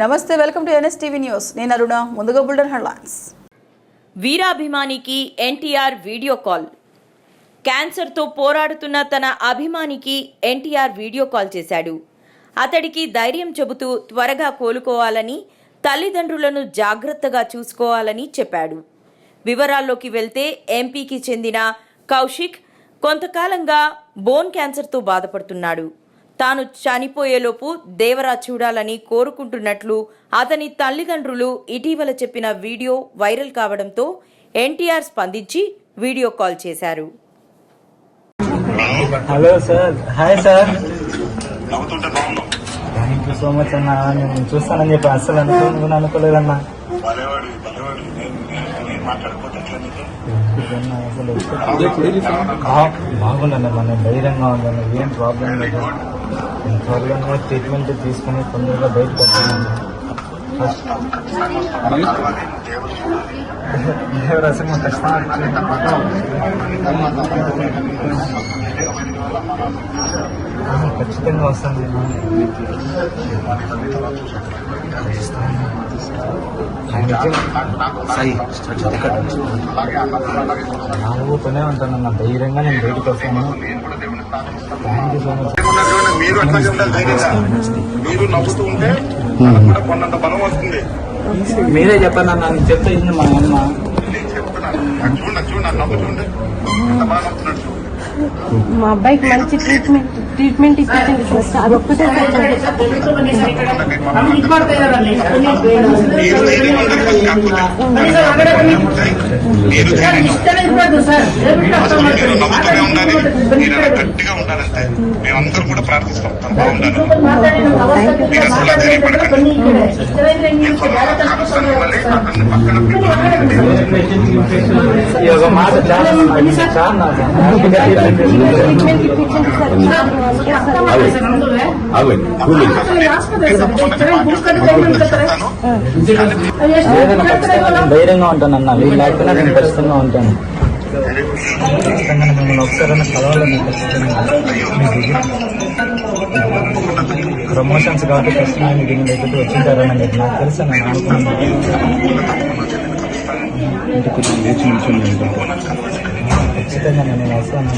నమస్తే welcome to NSTV news. నేను అరుణ ముందుగా బుల్డర్ హెడ్లైన్స్. వీరాభిమానికి ఎన్టీఆర్ వీడియో కాల్. క్యాన్సర్తో పోరాడుతున్న తన అభిమానికి ఎన్టీఆర్ వీడియో కాల్ చేశాడు. అతడికి ధైర్యం చెబుతూ త్వరగా కోలుకోవాలని తల్లిదండ్రులను జాగ్రత్తగా చూసుకోవాలని చెప్పాడు. వివరాల్లోకి వెళ్తే ఎంపీకి చెందిన కౌశిక్ కొంతకాలంగా బోన్ క్యాన్సర్తో బాధపడుతున్నాడు. తాను చనిపోయేలోపు దేవరా చూడాలని కోరుకుంటున్నట్లు అతని తల్లిదండ్రులు ఇటీవల చెప్పిన వీడియో వైరల్ కావడంతో ఎన్టీఆర్ స్పందించి వీడియో కాల్ చేశారు. Hello sir. Hi sir. Thank you so much అన్న. నేను చూస్తానని చెప్పి అస్సలు అనుకోను అనుకోలేదన్నా. బాగుందన్న మన ధైర్యంగా ఉందన్న. ఏం ప్రాబ్లం లేదు. త్వరగా ట్రీట్మెంట్ తీసుకుని తొందరగా బయటకు దేవరాశి ఖచ్చితంగా ఖచ్చితంగా వస్తాను. అలాగే చూడాలి. నాలుగుతూనే ఉంటానన్న ధైర్యంగా నేను బయటకు వస్తాను. థ్యాంక్ యూ సో మచ్ మీరు అట్లాగే ఉండాలి ధైర్యంగా. మీరు నవ్వుతూ ఉంటే మనకు కూడా కొన్నంత బలం వస్తుంది. మీరే చెప్పండి అన్న నేను చెప్తే ఇది మా అమ్మ. నేను చెప్తున్నాను అది చూడండి అది చూడండి అది నవ్వు చూడండి ఎంత బాగా నవ్వుతున్నాడు చూడు. మా అబ్బాయికి మంచి ట్రీట్మెంట్ ట్రీట్మెంట్ ఇప్పించండి సార్ అదొక్కటే మీరు ధైర్యంగా ఉండాలి మీరు అలా గట్టిగా ఉండాలంటే మేమందరం కూడా ప్రార్థిస్తాం తను బాగుండాలి మీరు అసలు ధైర్యపడకండి కలుస్తాను అతన్ని పక్కన పెట్టుకోండి. ఈ ఒక ఖచ్చితంగా ధైర్యంగా ఉంటాను అన్న. వీళ్ళు లేకపోయినా నేను ఖచ్చితంగా ఉంటాను. ఖచ్చితంగా మిమ్మల్ని ఒకసారి కలవాలని ఖచ్చితంగా ప్రమోషన్స్ కాబట్టి ఖచ్చితంగా మీకు మీ దగ్గరికి వచ్చింటారని నాకు తెలుసు నేను అనుకున్నాను. ఖచ్చితంగా నేను వస్తాను